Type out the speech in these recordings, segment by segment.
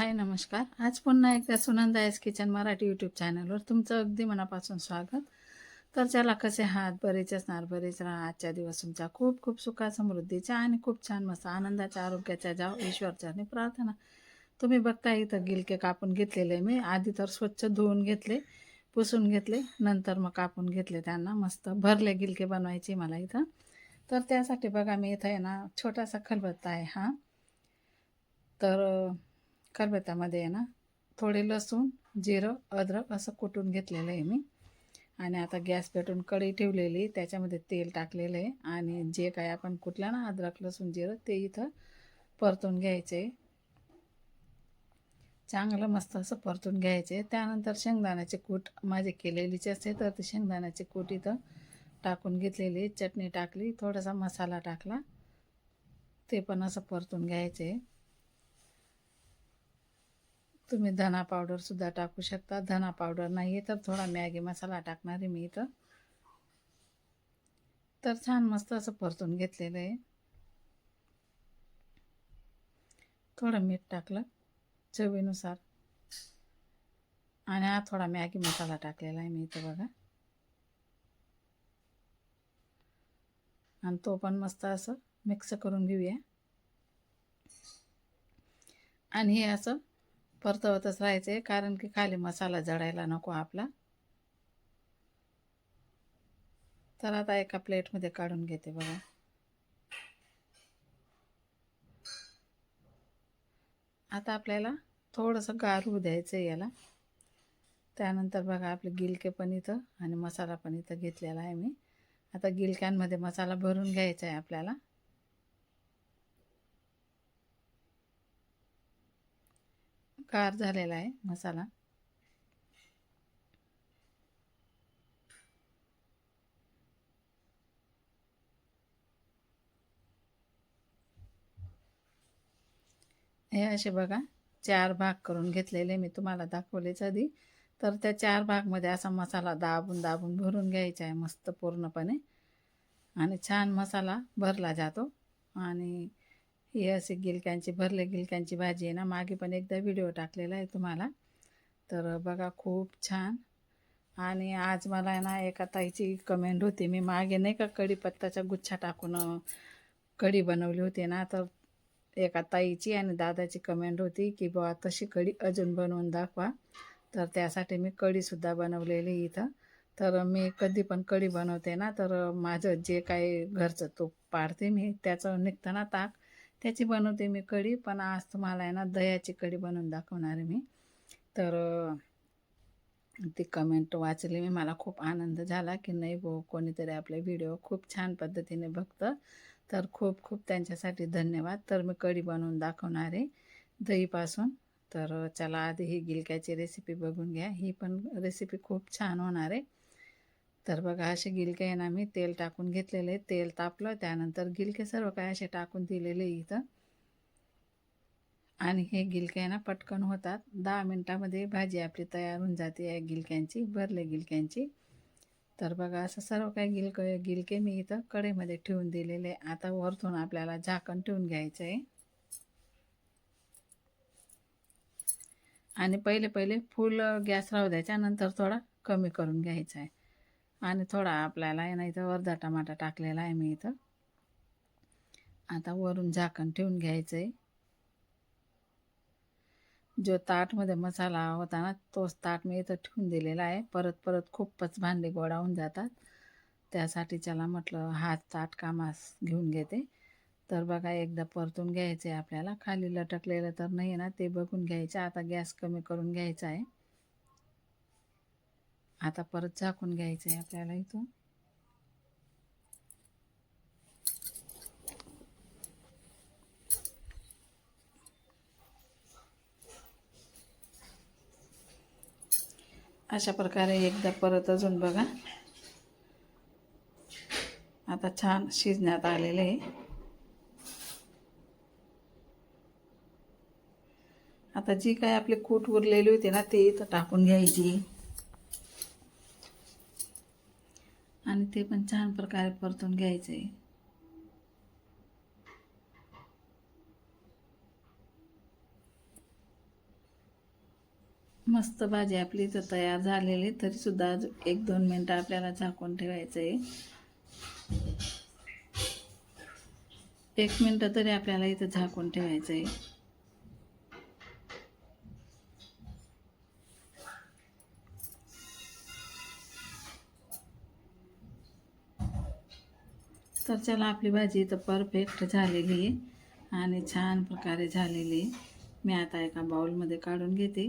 हाय नमस्कार. आज पुन्हा एकदा Sunanda S kitchen Marathi YouTube चॅनलवर तुमचं अगदी मनापासून स्वागत. तर चला कसे हात बरेच असणार बरेच राहा. आजच्या दिवस तुमचा खूप खूप सुखा समृद्धीचा आणि खूप छान मस्त आनंदाच्या आरोग्याच्या जाव ईश्वरचरणी प्रार्थना. तुम्ही बघता इथं गिलके कापून घेतलेले मी. आधी तर स्वच्छ धुवून घेतले पुसून घेतले नंतर मग कापून घेतले त्यांना. मस्त भरले गिलके बनवायचे मला इथं. तर त्यासाठी बघा मी इथं आहे ना छोटासा खलबत्ता आहे हा. तर खलबत्त्यामध्ये आहे ना? थोडे लसूण जिरं अद्रक असं कुटून घेतलेलं आहे मी. आणि आता गॅस पेटून कढई ठेवलेली त्याच्यामध्ये तेल टाकलेलं आहे. आणि जे काय आपण कुटलं ना अद्रक लसूण जिरं ते इथं परतून घ्यायचे. चांगलं मस्त असं परतून घ्यायचे. त्यानंतर शेंगदाण्याचे कूट माझे केलेलीच असते तर ते शेंगदाण्याचे कूट इथं टाकून घेतलेली. चटणी टाकली थोडासा मसाला टाकला. ते पण असं परतून घ्यायचे. तुम्ही धना पावडरसुद्धा टाकू शकता. धना पावडर नाही आहे तर थोडा मॅगी मसाला टाकणार आहे मी इथं. तर छान मस्त असं परतून घेतलेलं आहे. थोडं मीठ टाकलं चवीनुसार. आणि हा थोडा मॅगी मसाला टाकलेला आहे मी इथं बघा. आणि तो पण मस्त असं मिक्स करून घेऊया. आणि हे असं परतवतच राहायचे कारण की खाली मसाला जळायला नको आपला. तर आता एका प्लेटमध्ये काढून घेते बघा. आता आपल्याला थोडंसं गारू द्यायचं आहे याला. त्यानंतर बघा आपले गिलके पण इथं आणि मसाला पण इथं घेतलेला आहे मी. आता गिलक्यांमध्ये मसाला भरून घ्यायचा आहे आपल्याला. गार झालेला आहे मसाला. हे असे बघा चार भाग करून घेतलेले मी तुम्हाला दाखवलेच आधी. तर त्या चार भागमध्ये असा मसाला दाबून दाबून भरून घ्यायचा आहे मस्त पूर्णपणे. आणि छान मसाला भरला जातो. आणि ही अशी गिलक्यांची भरले गिलक्यांची भाजी आहे ना मागे पण एकदा व्हिडिओ टाकलेला आहे तुम्हाला. तर बघा खूप छान. आणि आज मला ना एका ताईची कमेंट होती. मी मागे नाही का कढीपत्ताचा गुच्छा टाकून कढी बनवली होती ना तर एका ताईची आणि दादाची कमेंट होती की बुवा तशी कढी अजून बनवून दाखवा. तर त्यासाठी मी कढीसुद्धा बनवलेली इथं. तर मी कधी पण कढी बनवते ना तर माझं जे काही घरचं तूप पाडते मी त्याचं निघतं ना ताक. त्याची बनवते मी कढी पण आज तुम्हाला आहे ना दह्याची कढी बनवून दाखवणार आहे मी. तर ती कमेंट वाचली मी. मला खूप आनंद झाला की नाही भाऊ कोणीतरी आपले व्हिडिओ खूप छान पद्धतीने बघतं. तर खूप खूप त्यांच्यासाठी धन्यवाद. तर मी कढी बनवून दाखवणार आहे दहीपासून. तर चला आधी ही गिलक्याची रेसिपी बघून घ्या. ही पण रेसिपी खूप छान होणार आहे. तर बघा असे गिलके आहे ना मी तेल टाकून घेतलेले. तेल तापलं त्यानंतर गिलके सर्व काय असे टाकून दिलेले इथं. आणि हे गिलके आहे ना पटकन होतात. दहा मिनटामध्ये भाजी आपली तयार होऊन जाते या गिलक्यांची भरले गिलक्यांची. तर बघा असं सर्व काही गिलक गिलके मी इथं कढईमध्ये ठेवून दिलेले. आता वरतून आपल्याला झाकण ठेवून घ्यायचं आहे. आणि पहिले पहिले फुल गॅस राहू द्यायचा नंतर थोडा कमी करून घ्यायचा आहे. आणि थोडा आपल्याला आहे ना इथं अर्धा टमाटा टाकलेला आहे मी इथं. आता वरून झाकण ठेवून घ्यायचं आहे जो ताटमध्ये मसाला होता ना तोच ताट मी इथं ठेवून दिलेला आहे. परत परत खूपच भांडे गोळा होऊन जातात. त्यासाठी चला म्हटलं हात ताट कामास घेऊन घेते. तर बघा एकदा परतून घ्यायचं आहे आपल्याला. खाली लटकलेलं तर नाही ना ते बघून घ्यायचं. आता गॅस कमी करून घ्यायचा आहे. आता परत झाकून घ्यायचं आहे आपल्याला इथून. अशा प्रकारे एकदा परत अजून बघा. आता छान शिजण्यात आलेलं आहे. आता जी काय आपली कूट उरलेली होती ना ते इथं टाकून घ्यायची. आणि ते पण छान प्रकारे परतून घ्यायचं. आहे मस्त भाजी आपली इथं तयार झालेली तरी सुद्धा एक दोन मिनटं आपल्याला झाकून ठेवायचं आहे एक मिनटं तरी आपल्याला इथं झाकून ठेवायचं आहे तर चला आपली भाजी इथं परफेक्ट झालेली आहे आणि छान प्रकारे झालेली. आहे मी आता एका बाउलमध्ये काढून घेते.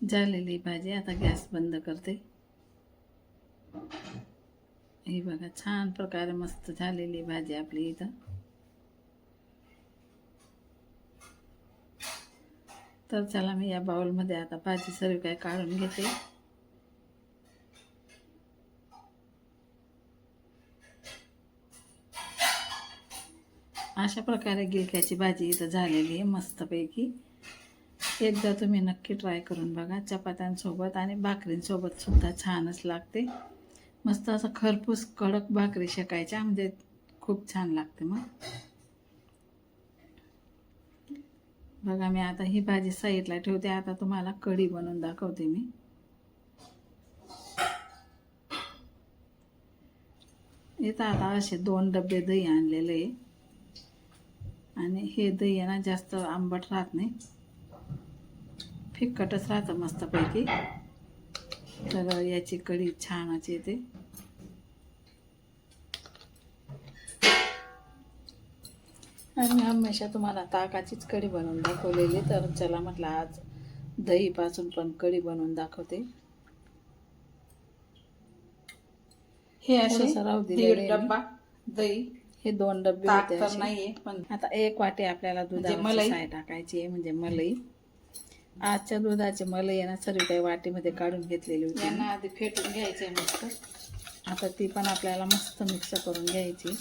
झालेली भाजी आता गॅस बंद करते. ही बघा छान प्रकारे मस्त झालेली भाजी आपली इथं. तर चला मी या बाउलमध्ये आता भाजी सर्व काय काढून घेते. अशा प्रकारे गिलक्याची भाजी इथं झालेली आहे मस्तपैकी. एकदा तुम्ही नक्की ट्राय करून बघा. चपात्यांसोबत आणि भाकरींसोबत सुद्धा छानच लागते. मस्त असं खरपूस कडक भाकरी शेकायच्या म्हणजे खूप छान लागते मग. बघा मी आता ही भाजी साईडला ठेवते. आता तुम्हाला कढी बनवून दाखवते मी. इथं आता असे दोन डबे दही आणलेले आहे. आणि हे दही आहे ना जास्त आंबट राहत नाही. फिक्कटच राहतं मस्तपैकी. तर याची कढी छानच येते. आणि मी हमेशा तुम्हाला ताकाचीच कढी बनवून दाखवलेली. तर चला म्हटलं आज दहीपासून पण कढी बनवून दाखवते. हे असे दीड दिले डब्बा दही. हे दोन डबे ताक होते. नाहीये पण आता एक वाटी आपल्याला दुधाची मलाई. साय टाकायची म्हणजे मलाई. आजच्या दुधाची मलाई ना सर्व काही वाटीमध्ये काढून घेतलेली होती. आधी फेटून घ्यायचंय मस्त. आता ती पण आपल्याला मस्त मिक्स करून घ्यायची.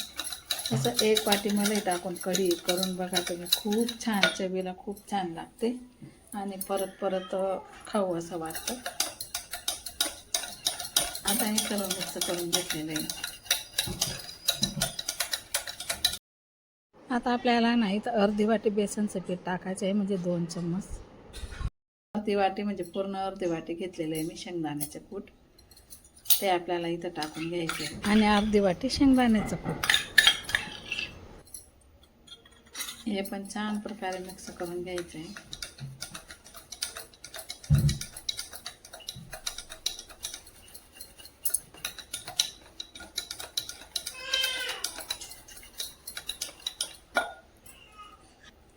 तसं एक वाटीमध्ये टाकून कढी करून बघा तुम्ही. खूप छान चवीला खूप छान लागते. आणि परत परत खाऊ असं वाटतं. आता हे सर्व मिक्स करून घेतलेलं आहे. आता आपल्याला नाही तर अर्धी वाटी बेसनचं पीठ टाकायचं आहे म्हणजे दोन चम्मच. अर्धी वाटी म्हणजे पूर्ण अर्धी वाटी घेतलेलं आहे मी शेंगदाण्याचं कूट. ते आपल्याला इथं टाकून घ्यायचे. आहे. आणि अर्धी वाटी शेंगदाण्याचं कूट. हे पण छान प्रकारे मिक्स करून घ्यायचं. आहे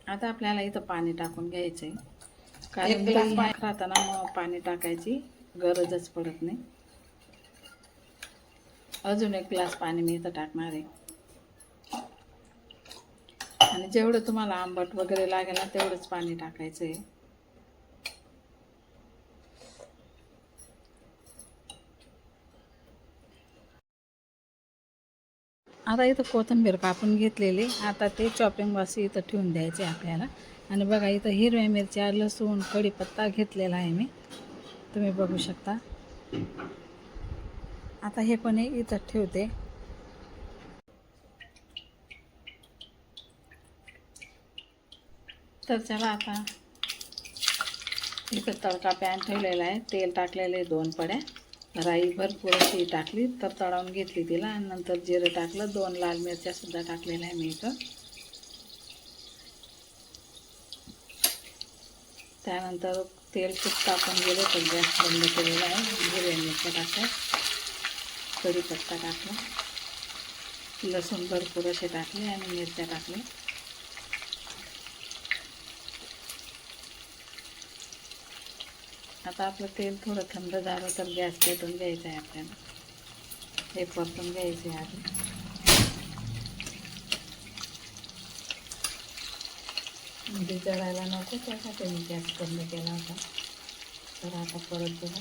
आता आपल्याला इथं पाणी टाकून घ्यायचं आहे कारण ग्लास पाणी. राहताना मग पाणी टाकायची गरजच पडत नाही. अजून एक ग्लास पाणी मी इथं टाकणार आहे. आणि जेवढं तुम्हाला आंबट वगैरे लागेल ना तेवढंच पाणी टाकायचं आहे आता इथं कोथिंबीर कापून घेतलेली. आता ते चॉपिंग वासी इथं ठेवून द्यायचे आपल्याला. आणि बघा इथं हिरव्या मिरच्या लसूण कढीपत्ता घेतलेला आहे मी. तुम्ही बघू शकता. आता हे पण एक इथं ठेवते. तर चला आता इथं तडका पॅन ठेवलेला आहे. तेल टाकलेलं आहे दोन पड्या. राई भरपूर अशी टाकली तर तळावून घेतली तिला. आणि नंतर जिरं टाकलं दोन लाल मिरच्या सुद्धा टाकलेल्या आहे मी इथं. त्यानंतर तेल खूप टाकून गेलं तर गॅस बंद केलेला आहे. हिरव्या मिरच्या टाकल्या. कढीपत्ता टाकला. लसूण भरपूर असे टाकले आणि मिरच्या टाकल्या. आता आपलं तेल थोडं थंड झालं तर गॅस पेटून घ्यायचा आहे आपल्याला. हे परतून घ्यायचे आहे आधी. म्हणजे जळायला नको त्यासाठी मी गॅस बंद केला होता. तर आता परत बघा.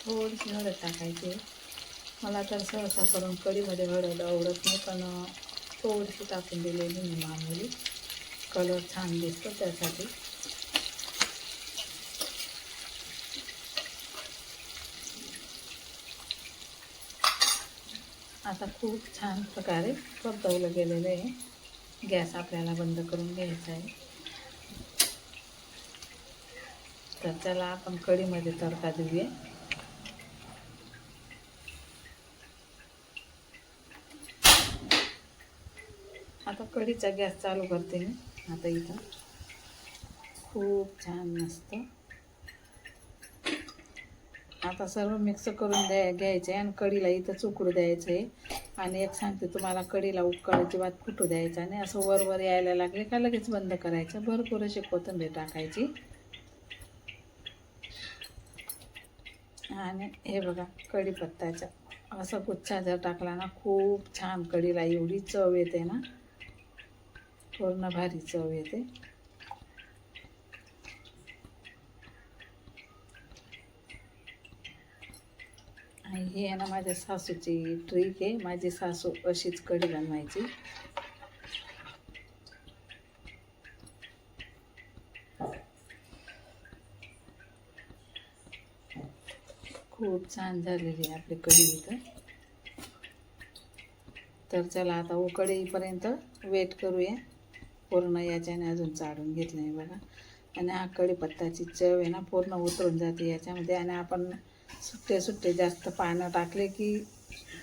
थोडीशी हळद टाकायची मला तर सहसा करून कढीमध्ये हळद आवडत नाही पण थोडीशी टाकून दिलेली मी मामुली कलर छान दिसतो त्यासाठी. आता खूप छान प्रकारे परतवलं गेलेलं आहे. गॅस आपल्याला बंद करून घ्यायचा आहे. तर त्याला आपण कढीमध्ये तडका देऊया. आता कढीचा गॅस चालू करते मी. आता इथं खूप छान मस्त आता सर्व मिक्स करून द्या घ्यायचे आणि कढीला इथं चुकडू द्यायचं. आहे आणि एक सांगते तुम्हाला कढीला उकळायची वात फुटू द्यायचं आणि असं वरवर यायला लागले का लगेच बंद करायचं. भरपूर अशी कोथिंबीर टाकायची. आणि हे बघा कढीपत्त्याचा असं गुच्छा जर टाकला ना खूप छान कढीला एवढी चव येते ना. पूर्ण भारी चव येते. आणि हे आहे ना माझ्या सासूची ट्रिक आहे. माझी सासू अशीच कढी बनवायची. खूप छान झालेली आहे आपली कढी इथं. तर चला आता उकड येईपर्यंत वेट करूया. पूर्ण याच्याने अजून चाडून घेतलं आहे बघा. आणि हा कढीपत्ताची चव आहे ना पूर्ण उतरून जाते याच्यामध्ये. आणि आपण सुट्टे सुट्टे जास्त पानं टाकले की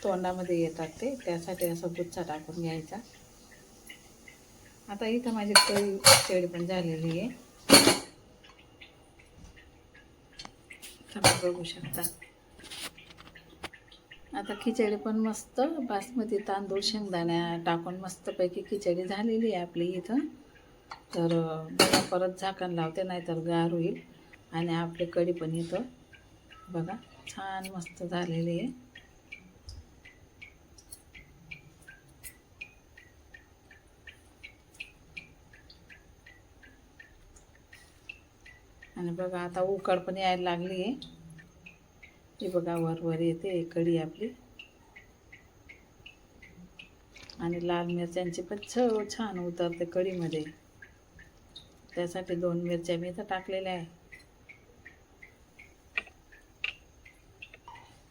तोंडामध्ये येतात ते. त्यासाठी असं गुच्छा टाकून घ्यायचा. आता इथं माझी कढी चेडी पण झालेली आहे. बघू शकता. आता खिचडी पण मस्त बासमती तांदूळ शेंगदाण्या टाकून मस्तपैकी खिचडी झालेली आहे आपली इथं. तर परत झाकण लावते नाहीतर गार होईल. आणि आपली कढी पण इथं. बघा छान मस्त झालेली आहे. आणि बघा आता उकड पण यायला लागली आहे. ती बघा वरवर येते कढी आपली. आणि लाल मिरच्यांची पण चव छान उतरते कढीमध्ये. त्यासाठी दोन मिरच्या मी इथं टाकलेल्या आहे.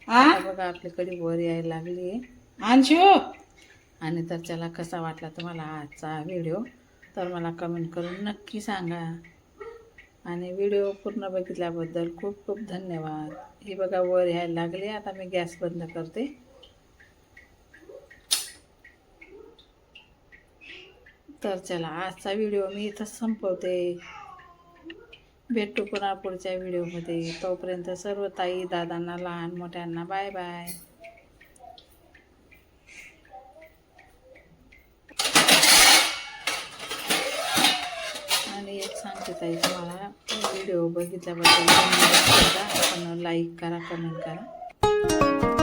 आता बघा आपली कढी वर यायला लागली. आहे अंशू! आणि तर त्याला कसा वाटला तुम्हाला आजचा व्हिडिओ? तर मला कमेंट करून नक्की सांगा. आणि व्हिडिओ पूर्ण बघितल्याबद्दल खूप खूप धन्यवाद. हे बघा वर यायला लागले. आता मी गॅस बंद करते. तर चला आजचा व्हिडिओ मी इथंच संपवते. भेटू पुन्हा पुढच्या व्हिडिओमध्ये. तोपर्यंत सर्व ताई दादांना लहान मोठ्यांना बाय बाय. आणि एक सांगते ताई तुम्हाला व्हिडिओ बघितल्याबद्दल आपण लाईक करा कमेंट करा.